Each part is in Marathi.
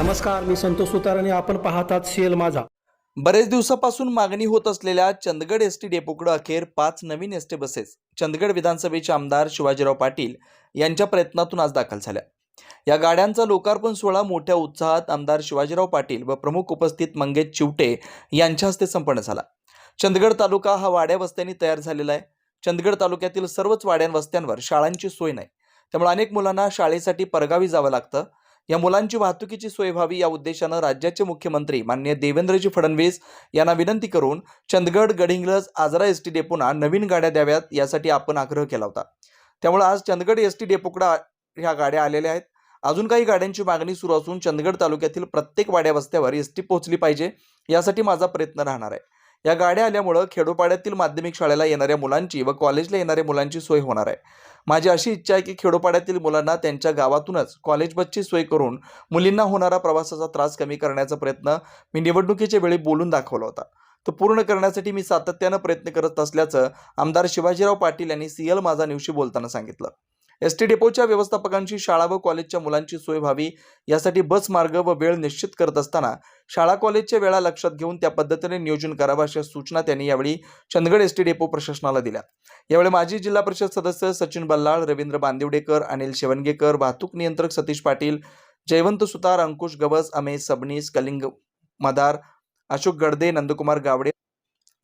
नमस्कार मी संतोष सुतार आणि आपण पाहतात सीएल माझा. बरेच दिवसापासून मागणी होत असलेल्या चंदगड एस टी डेपोकडे अखेर पाच नवीन एस टी बसेस चंदगड विधानसभेचे आमदार शिवाजीराव पाटील यांच्या प्रयत्नातून आज दाखल झाल्या. या गाड्यांचा लोकार्पण सोहळा मोठ्या उत्साहात आमदार शिवाजीराव पाटील व प्रमुख उपस्थित मंगेश चिवटे यांच्या हस्ते संपन्न झाला. चंदगड तालुका हा वाड्या वस्त्यांनी तयार झालेला आहे. चंदगड तालुक्यातील सर्वच वाड्या वस्त्यांवर शाळांची सोय नाही. त्यामुळे अनेक मुलांना शाळेसाठी परगावी जावं लागतं. या मुलांची वाहतुकीची सोय व्हावी या उद्देशानं राज्याचे मुख्यमंत्री माननीय देवेंद्रजी फडणवीस यांना विनंती करून चंदगड गडिंग्लज आजरा एस टी डेपोना नवीन गाड्या द्याव्यात यासाठी आपण आग्रह केला होता. त्यामुळे आज चंदगड एस टी डेपोकडे ह्या गाड्या आलेल्या आहेत. अजून काही गाड्यांची मागणी सुरू असून चंदगड तालुक्यातील प्रत्येक वाड्या वस्त्यावर एस टी पोहोचली पाहिजे यासाठी माझा प्रयत्न राहणार आहे. या गाड्या आल्यामुळं खेडोपाड्यातील माध्यमिक शाळेला येणाऱ्या मुलांची व कॉलेजला येणाऱ्या मुलांची सोय होणार आहे. माझी अशी इच्छा आहे की खेडोपाड्यातील मुलांना त्यांच्या गावातूनच कॉलेज बसची सोय करून मुलींना होणारा प्रवासाचा त्रास कमी करण्याचा प्रयत्न मी निवडणुकीच्या वेळी बोलून दाखवला होता. तो पूर्ण करण्यासाठी मी सातत्यानं प्रयत्न करत असल्याचं आमदार शिवाजीराव पाटील यांनी सीएल माझा न्यूजशी बोलताना सांगितलं. एस टी डेपोच्या व्यवस्थापकांची शाळा व कॉलेजच्या मुलांची सोय व्हावी यासाठी बस मार्ग व वेळ निश्चित करत असताना शाळा कॉलेजच्या वेळा लक्षात घेऊन त्या पद्धतीने नियोजन करावं अशा सूचना त्यांनी यावेळी चंदगड एस टी डेपो प्रशासनाला दिल्या. यावेळी माजी जिल्हा परिषद सदस्य सचिन बल्लाळ रवींद्र बांदिवडेकर अनिल शेवणगेकर वाहतूक नियंत्रक सतीश पाटील जयवंत सुतार अंकुश गवस अमेश सबनीस कलिंग मदार अशोक गडदे नंदकुमार गावडे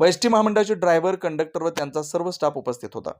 व एस टी महामंडळाचे ड्रायव्हर कंडक्टर व त्यांचा सर्व स्टाफ उपस्थित होता.